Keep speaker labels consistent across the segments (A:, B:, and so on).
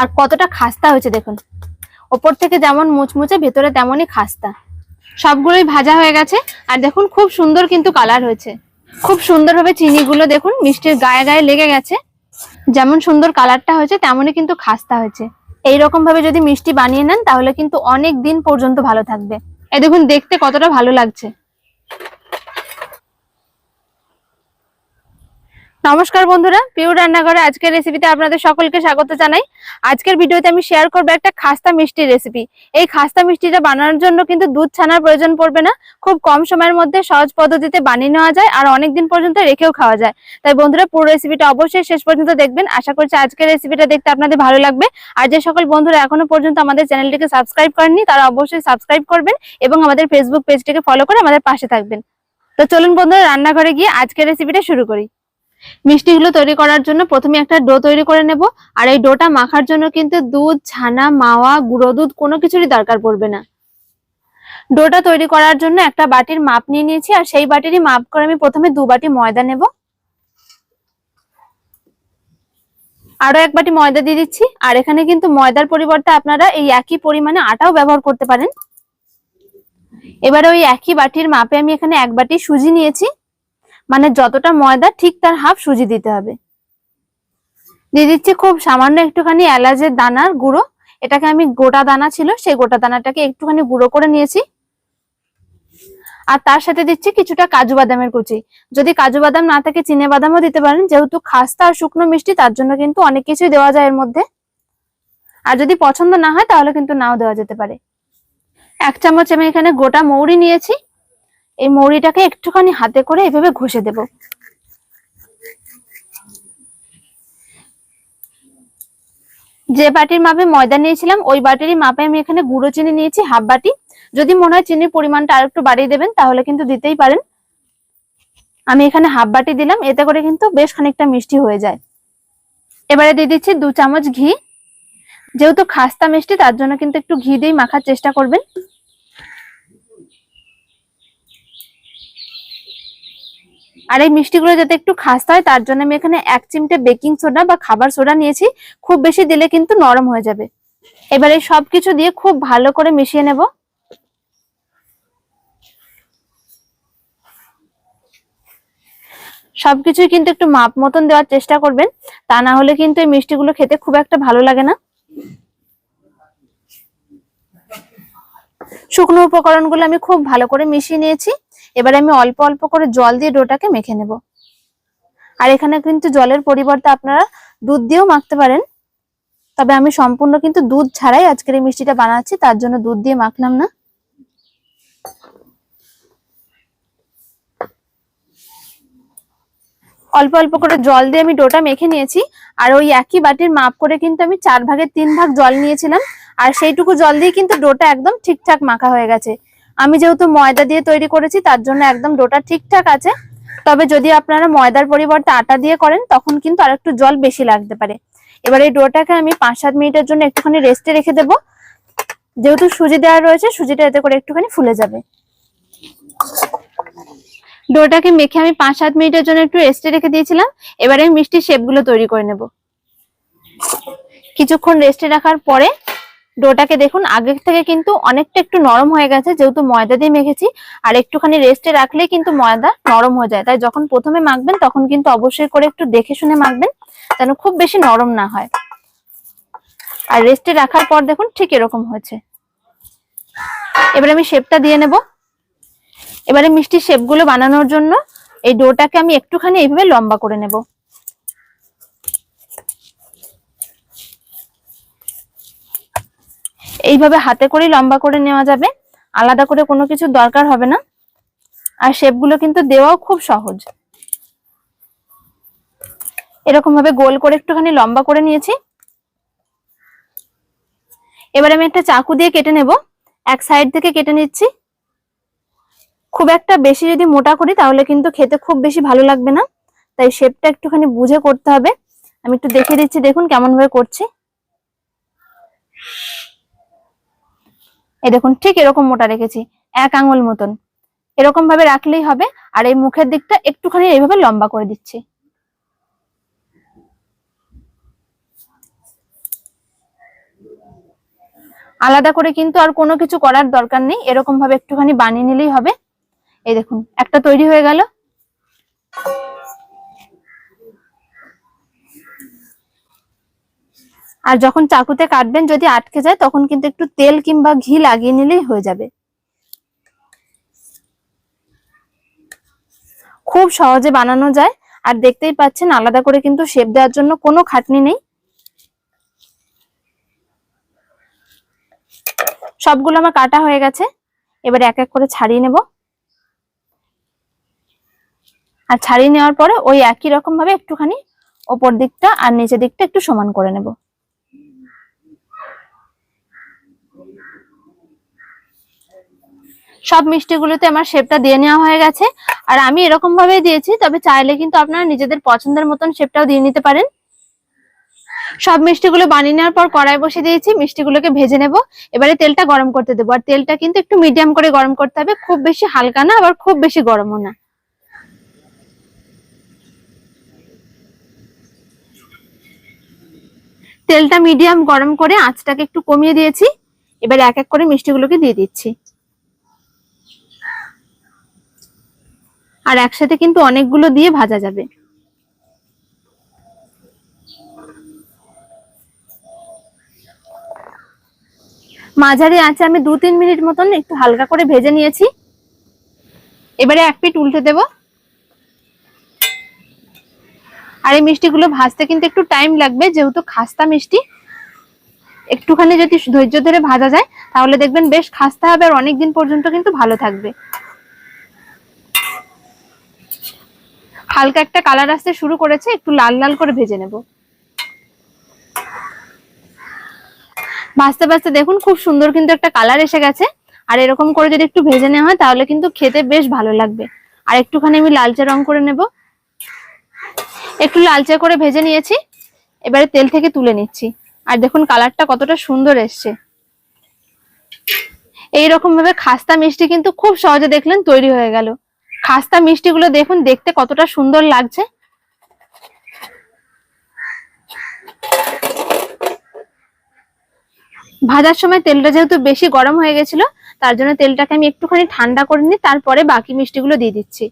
A: আর কতটা খাস্তা হয়েছে দেখুন। ওপর থেকে যেমন মুচমুচে, ভেতরে তেমনই খাস্তা। সবগুলোই ভাজা হয়ে গেছে আর দেখুন খুব সুন্দর কিন্তু কালার হয়েছে। খুব সুন্দরভাবে চিনিগুলো দেখুন, মিষ্টির গায়ে গায়ে লেগে গেছে। যেমন সুন্দর কালারটা হয়েছে, তেমনই কিন্তু খাস্তা হয়েছে। এই রকম ভাবে যদি মিষ্টি বানিয়ে নেন, তাহলে কিন্তু অনেক দিন পর্যন্ত ভালো থাকবে। এ দেখুন, দেখতে কতটা ভালো লাগছে। নমস্কার বন্ধুরা পিউ রান্নাঘরে আজকের রেসিপিতে আপনাদের সকলকে স্বাগত জানাই। আজকের ভিডিওতে আমি শেয়ার করব একটা খাস্তা মিষ্টি রেসিপি এই খাস্তা মিষ্টিটা বানানোর জন্য কিন্তু দুধ ছানার প্রয়োজন পড়বে না। খুব কম সময়ের মধ্যে সহজ পদ্ধতিতে বানিয়ে নেওয়া যায় আর অনেক দিন পর্যন্ত রেখেও খাওয়া যায়। তাই বন্ধুরা, পুরো রেসিপিটা অবশ্যই শেষ পর্যন্ত দেখবেন। আশা করছি আজকের রেসিপিটা দেখতে আপনাদের ভালো লাগবে। আর যে সকল বন্ধুরা এখনও পর্যন্ত আমাদের চ্যানেলটিকে সাবস্ক্রাইব করেননি, তারা অবশ্যই সাবস্ক্রাইব করবেন এবং আমাদের ফেসবুক পেজটিকে ফলো করে আমাদের পাশে থাকবেন। তো চলুন বন্ধুরা, রান্নাঘরে গিয়ে আজকের রেসিপিটা শুরু করি। মিষ্টিগুলো তৈরি করার জন্য প্রথমে একটা ডো তৈরি করে নেব। আর এই ডোটা মাখার জন্য কিন্তু দুধ, ছানা, মাওয়া, গুঁড়ো দুধ কোনো কিছুরই দরকার পড়বে না। ডোটা তৈরি করার জন্য একটা বাটির মাপ নিয়ে নিয়েছি আর সেই বাটিরই মাপ করে আমি প্রথমে দু বাটি ময়দা নেব। আরও এক বাটি ময়দা দিয়ে দিচ্ছি। আর এখানে কিন্তু ময়দার পরিবর্তে আপনারা এই একই পরিমাণে আটাও ব্যবহার করতে পারেন। এবারে ওই একই বাটির মাপে আমি এখানে এক বাটি সুজি নিয়েছি। মানে যতটা ময়দা, ঠিক তার হাফ সুজি দিতে হবে। দিয়ে দিচ্ছি খুব সামান্য একটুখানি এলাচের দানার গুঁড়ো। এটাকে আমি গোটা দানা ছিল, সেই গোটা দানাটাকে একটুখানি গুঁড়ো করে নিয়েছি। আর তার সাথে দিচ্ছি কিছুটা কাজু বাদামের কুচি। যদি কাজু বাদাম না থাকে, চিনে বাদামও দিতে পারেন। যেহেতু খাস্তা আর শুকনো মিষ্টি, তার জন্য কিন্তু অনেক কিছুই দেওয়া যায় এর মধ্যে। আর যদি পছন্দ না হয়, তাহলে কিন্তু নাও দেওয়া যেতে পারে। এক চামচ আমি এখানে গোটা মৌরি নিয়েছি। এই মৌরিটাকে একটুখানি হাতে করে এভাবে ঘষে দেব। যে বাটির মাপে ময়দা নিয়েছিলাম, ওই বাটিরই মাপে আমি এখানে গুঁড়ো চিনি নিয়েছি, হাফ বাটি। যদি মনে হয় চিনির পরিমাণটা আর একটু বাড়িয়ে দেবেন, তাহলে কিন্তু দিতেই পারেন। আমি এখানে হাফ বাটি দিলাম, এতে করে কিন্তু বেশ খানিকটা মিষ্টি হয়ে যায়। এবারে দিয়ে দিচ্ছি দু চামচ ঘি। যেহেতু খাস্তা মিষ্টি, তার জন্য কিন্তু একটু ঘি দিয়েই মাখার চেষ্টা করবেন। আর এই মিষ্টিগুলো যাতে একটু খাস্তা হয়, তার জন্য আমি এখানে এক চিমটে বেকিং সোডা বা খাবার সোডা নিয়েছি। খুব বেশি দিলে কিন্তু নরম হয়ে যাবে। এবারে সবকিছু দিয়ে খুব ভালো করে মিশিয়ে নেব। সবকিছুই কিন্তু একটু মাপ মতন দেওয়ার চেষ্টা করবেন। তা না হলে কিন্তু এই মিষ্টিগুলো খেতে খুব একটা ভালো লাগে না। শুকনো উপকরণগুলো আমি খুব ভালো করে মিশিয়ে নিয়েছি। এবারে আমি অল্প অল্প করে জল দিয়ে ডোটাকে মেখে নেব। আর এখানে কিন্তু জলের পরিবর্তে আপনারা দুধ দিয়েও মাখতে পারেন। তবে আমি সম্পূর্ণ কিন্তু দুধ ছাড়াই আজকের এই মিষ্টিটা বানাচ্ছি, তার জন্য দুধ দিয়ে মাখলাম না। অল্প অল্প করে জল দিয়ে আমি ডোটা মেখে নিয়েছি, আর ওই একই বাটির মাপ করে কিন্তু আমি চার ভাগের তিন ভাগ জল নিয়েছিলাম, আর সেইটুকু জল দিয়ে কিন্তু ডোটা একদম ঠিকঠাক মাখা হয়ে গেছে। আমি যেহেতু ময়দা দিয়ে তৈরি করেছি, তার জন্য একদম ডোটা ঠিকঠাক আছে। তবে যদি আপনারা ময়দার পরিবর্তে আটা দিয়ে করেন, তখন কিন্তু আর একটু জল বেশি লাগতে পারে। এবার এই ডোটাকে আমি পাঁচ সাত মিনিটের জন্য একটুখানি রেস্টে রেখে দেবো। যেহেতু সুজি দেওয়া রয়েছে, সুজিটা এতে করে একটুখানি ফুলে যাবে। ডোটাকে মেখে আমি পাঁচ সাত মিনিটের জন্য একটু রেস্টে রেখে দিয়েছিলাম। এবারে মিষ্টির শেপগুলো তৈরি করে নেব। কিছুক্ষণ রেস্টে রাখার পরে ডোটাকে দেখুন আগের থেকে কিন্তু অনেকটা একটু নরম হয়ে গেছে, যেহেতু ময়দা দিয়ে মেখেছি, আর একটুখানি রেস্টে রাখলেই কিন্তু ময়দা নরম হয়ে যায়। তাই যখন প্রথমে মাখবেন, তখন কিন্তু অবশ্যই করে একটু দেখে শুনে মাখবেন, যেন খুব বেশি নরম না হয়। আর রেস্টে রাখার পর দেখুন, ঠিক এরকম হয়েছে। এবারে আমি শেপটা দিয়ে নেব। এবারে মিষ্টির শেপগুলো বানানোর জন্য এই ডোটাকে আমি একটুখানি এইভাবে লম্বা করে নেব। এইভাবে হাতে করে লম্বা করে নেওয়া যাবে। আলাদা করে কোনো কিছু দরকার হবে না। আর শেপগুলো কিন্তু দেওয়াও খুব সহজ। এরকম ভাবে গোল করে একটুখানি লম্বা করে নিয়েছি। এবার আমি একটা চাকু দিয়ে কেটে নেব। এক সাইড থেকে কেটে নিচ্ছি। খুব একটা বেশি যদি মোটা করি তাহলে কিন্তু খেতে খুব বেশি ভালো লাগবে না। তাই শেপটা একটুখানি বুঝে করতে হবে। আমি একটু দেখে দিচ্ছি, দেখুন কেমন ভাবে করছি। এই দেখুন, ঠিক এরকম মোটা রেখেছি, এক আঙুল মতন। এরকম ভাবে রাখলেই হবে, আর এই মুখের দিকটা একটুখানি এইভাবে লম্বা করে দিচ্ছি। আলাদা করে কিন্তু আর কোনো কিছু করার দরকার নেই, এরকম ভাবে একটুখানি বানিয়ে নিলেই হবে। এই দেখুন, একটা তৈরি হয়ে গেল। আর যখন চাকুতে কাটবেন যদি আটকে যায়, তখন কিন্তু একটু তেল কিংবা ঘি লাগিয়ে নিলেই হয়ে যাবে। খুব সহজে বানানো যায়। আর দেখতেই পাচ্ছেন, আলাদা করে কিন্তু শেপ দেওয়ার জন্য কোনো খাটনি নেই। সবগুলো আমার কাটা হয়ে গেছে। এবার এক এক করে ছাড়িয়ে নেব। আর ছাড়িয়ে নেওয়ার পরে ওই একই রকম ভাবে একটুখানি ওপর দিকটা আর নিচের দিকটা একটু সমান করে নেব। সব মিষ্টিগুলোতে আমার শেপটা দিয়ে নেওয়া হয়ে গেছে। আর আমি এরকম ভাবে দিয়েছি, তবে চাইলে কিন্তু আপনারা নিজেদের পছন্দের মতন শেপটাও দিয়ে নিতে পারেন। সব মিষ্টিগুলো বানিয়ে নেওয়ার পর কড়াই বসে দিয়েছি, মিষ্টিগুলোকে ভেজে নেব। এবারে তেলটা গরম করতে দেবো। আর তেলটা কিন্তু একটু মিডিয়াম করে গরম করতে হবে, খুব বেশি হালকা না, আবার খুব বেশি গরমও না। তেলটা মিডিয়াম গরম করে আঁচটাকে একটু কমিয়ে দিয়েছি। এবার এক এক করে মিষ্টিগুলোকে দিয়ে দিচ্ছি। আর একসাথে কিন্তু অনেকগুলো দিয়ে ভাজা যাবে। মাঝারি আঁচে আমি দু তিন মিনিট মতন একটু হালকা করে ভেজে নিয়েছি। এবারে এক পিঠ উল্টে দেব। আর এই মিষ্টিগুলো ভাজতে কিন্তু একটু টাইম লাগবে, যেহেতু খাস্তা মিষ্টি। একটুখানি যদি ধৈর্য ধরে ভাজা যায়, তাহলে দেখবেন বেশ খাস্তা হবে আর অনেকদিন পর্যন্ত কিন্তু ভালো থাকবে। হালকা একটা কালার আসতে শুরু করেছে, একটু লাল লাল করে ভেজে নেব। ভাজতে ভাজতে দেখুন, খুব সুন্দর কিন্তু একটা কালার এসে গেছে। আর এরকম করে যদি একটু ভেজে নেওয়া হয়, তাহলে কিন্তু খেতে বেশ ভালো লাগবে। আর একটুখানি আমি লালচে রং করে নেব। একটু লালচে করে ভেজে নিয়েছি, এবারে তেল থেকে তুলে নিচ্ছি। আর দেখুন, কালারটা কতটা সুন্দর এসছে। এইরকম ভাবে খাস্তা মিষ্টি কিন্তু খুব সহজে দেখলেন তৈরি হয়ে গেল। খাস্তা মিষ্টিগুলো দেখুন, দেখতে কতটা সুন্দর লাগছে। ভাজার সময় তেলটা যেহেতু বেশি গরম হয়ে গেছিল, তার জন্য তেলটাকে আমি একটুখানি ঠান্ডা করে নিই, তারপরে বাকি মিষ্টিগুলো দিয়ে দিচ্ছি।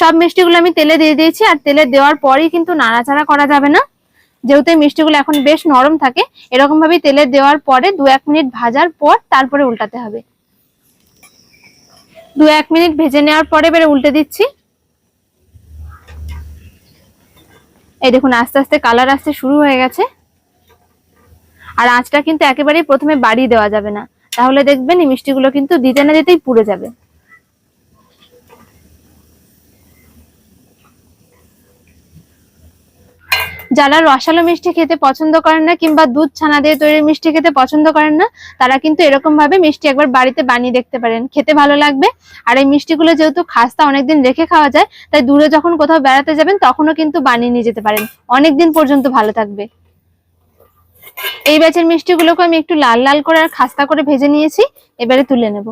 A: সব মিষ্টিগুলো আমি তেলে দিয়ে দিয়েছি, আর তেলে দেওয়ার পরেই কিন্তু নাড়াচাড়া করা যাবে না। যেহেতু এই মিষ্টিগুলো এখন বেশ নরম থাকে এরকম ভাবে তেলে দেওয়ার পরে দু এক মিনিট ভাজার পর তারপরে উল্টাতে হবে। দু এক মিনিট ভেজে নেওয়ার পরে এবারে উল্টে দিচ্ছি। এই দেখুন, আস্তে আস্তে কালার আসতে শুরু হয়ে গেছে। আর আঁচটা কিন্তু একেবারেই প্রথমে বাড়িয়ে দেওয়া যাবে না। তাহলে দেখবেন এই মিষ্টিগুলো কিন্তু দিতে না দিতেই পুড়ে যাবে। যারা রসালো মিষ্টি খেতে পছন্দ করেন না কিংবা দুধ ছানা দিয়ে তৈরি মিষ্টি খেতে পছন্দ করেন না, তারা কিন্তু এরকম ভাবে মিষ্টি একবার বাড়িতে বানিয়ে দেখতে পারেন। খেতে ভালো লাগবে। আর এই মিষ্টিগুলো যেহেতু খাস্তা অনেকদিন রেখে খাওয়া যায়, তাই দূরে যখন কোথাও বেড়াতে যাবেন, তখনও কিন্তু বানিয়ে নিয়ে যেতে পারেন। অনেকদিন পর্যন্ত ভালো থাকবে। এই ব্যাচের মিষ্টিগুলোকে আমি একটু লাল লাল করে আর খাস্তা করে ভেজে নিয়েছি। এবারে তুলে নেব।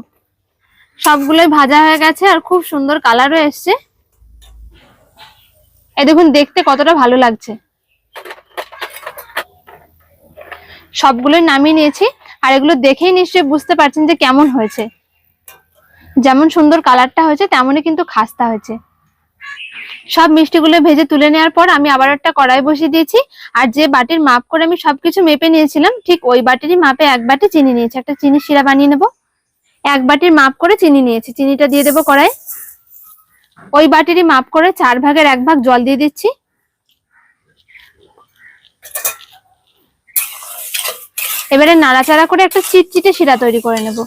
A: সবগুলোই ভাজা হয়ে গেছে আর খুব সুন্দর কালারও এসছে। এ দেখুন, দেখতে কতটা ভালো লাগছে। সবগুলোই নামিয়ে নিয়েছি। আর এগুলো দেখেই নিশ্চয়ই বুঝতে পারছেন যে কেমন হয়েছে। যেমন সুন্দর কালারটা হয়েছে, তেমনই কিন্তু খাস্তা হয়েছে। সব মিষ্টিগুলো ভেজে তুলে নেওয়ার পর আমি আবার একটা কড়াই বসিয়ে দিয়েছি। আর যে বাটির মাপ করে আমি সবকিছু মেপে নিয়েছিলাম, ঠিক ওই বাটিরই মাপে এক বাটি চিনি নিয়েছি। একটা চিনি শিরা বানিয়ে নেব। এক বাটির মাপ করে চিনি নিয়েছি। চিনিটা দিয়ে দেবো কড়াই ওই বাটিরই মাপ করে চার ভাগের এক ভাগ জল দিয়ে দিচ্ছি। এবারে নাড়াচাড়া করে একটা চিটচিটে শিরা তৈরি করে নেব।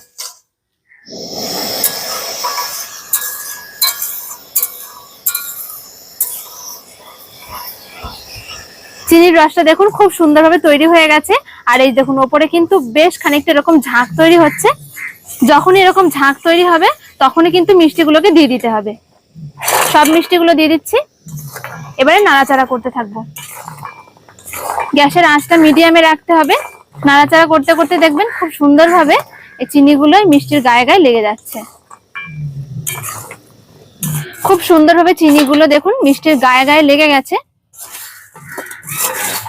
A: চিনির রসটা দেখুন খুব সুন্দরভাবে তৈরি হয়ে গেছে। আর এই দেখুন, ওপরে কিন্তু বেশ খানিকটা এরকম ঝাঁক তৈরি হচ্ছে। যখন এরকম ঝাঁক তৈরি হবে, তখনই কিন্তু মিষ্টিগুলোকে দিয়ে দিতে হবে। সব মিষ্টিগুলো দিয়ে দিচ্ছি। এবারে নাড়াচাড়া করতে থাকব। গ্যাসের আঁচটা মিডিয়ামে রাখতে হবে। নাড়াচাড়া করতে করতে দেখবেন খুব সুন্দরভাবে এই চিনিগুলো মিষ্টির গায়ে গায়ে লেগে যাচ্ছে। খুব খুব সুন্দরভাবে চিনিগুলো দেখুন মিষ্টির গায়ে গায়ে লেগে গেছে।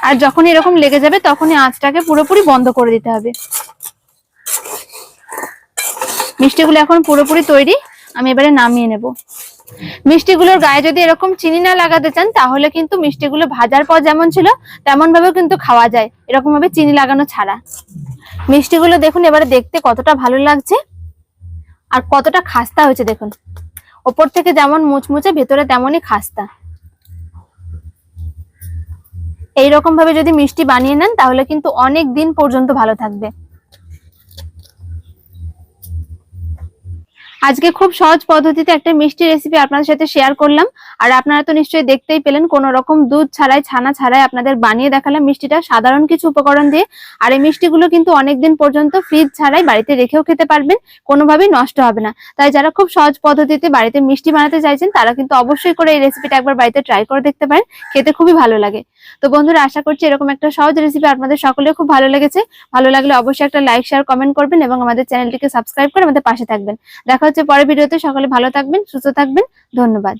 A: আর যখন এরকম লেগে যাবে তখনই আঁচটাকে পুরোপুরি বন্ধ করে দিতে হবে। মিষ্টিগুলো এখন পুরোপুরি তৈরি, আমি এবারে নামিয়ে নেব। মিষ্টিগুলোর গায়ে যদি এরকম চিনি না লাগাতে চান, তাহলে কিন্তু মিষ্টিগুলো ভাজার পর যেমন ছিল তেমন ভাবেও কিন্তু খাওয়া যায়। এরকম ভাবে চিনি লাগানো ছাড়া। মিষ্টিগুলো দেখুন, এবারে দেখতে কতটা ভালো লাগছে আর কতটা খাস্তা হয়েছে, দেখুন। ওপর থেকে যেমন মুচমুচে, ভেতরে তেমনই খাস্তা। এইরকম ভাবে যদি মিষ্টি বানিয়ে নেন, তাহলে কিন্তু অনেক দিন পর্যন্ত ভালো থাকবে। আজকে খুব সহজ পদ্ধতিতে একটা মিষ্টি রেসিপি আপনাদের সাথে শেয়ার করলাম। আর আপনারা তো নিশ্চয়ই দেখতেই পেলেন, কোনো রকম দুধ ছাড়াই, ছানা ছাড়াই আপনাদের বানিয়ে দেখালাম মিষ্টিটা। সাধারণ কিছু উপকরণ দিয়ে। আর এই মিষ্টিগুলো কিন্তু অনেকদিন পর্যন্ত ফ্রিজ ছাড়াই বাড়িতে রেখেও খেতে পারবেন, কোনোভাবেই নষ্ট হবে না। তাই যারা খুব সহজ পদ্ধতিতে বাড়িতে মিষ্টি বানাতে চাইছেন, তারা কিন্তু অবশ্যই করে এই রেসিপিটা একবার বাড়িতে ট্রাই করে দেখতে পারেন। খেতে খুবই ভালো লাগে। তো বন্ধুরা, আশা করছি এরকম একটা সহজ রেসিপি আপনাদের সকলের খুব ভালো লেগেছে। ভালো লাগলে অবশ্যই একটা লাইক শেয়ার কমেন্ট করবেন এবং আমাদের চ্যানেলটিকে সাবস্ক্রাইব করে আমাদের পাশে থাকবেন। দেখা হচ্ছে পরের ভিডিওতে। সকলে ভালো থাকবেন সুস্থ থাকবেন। ধন্যবাদ।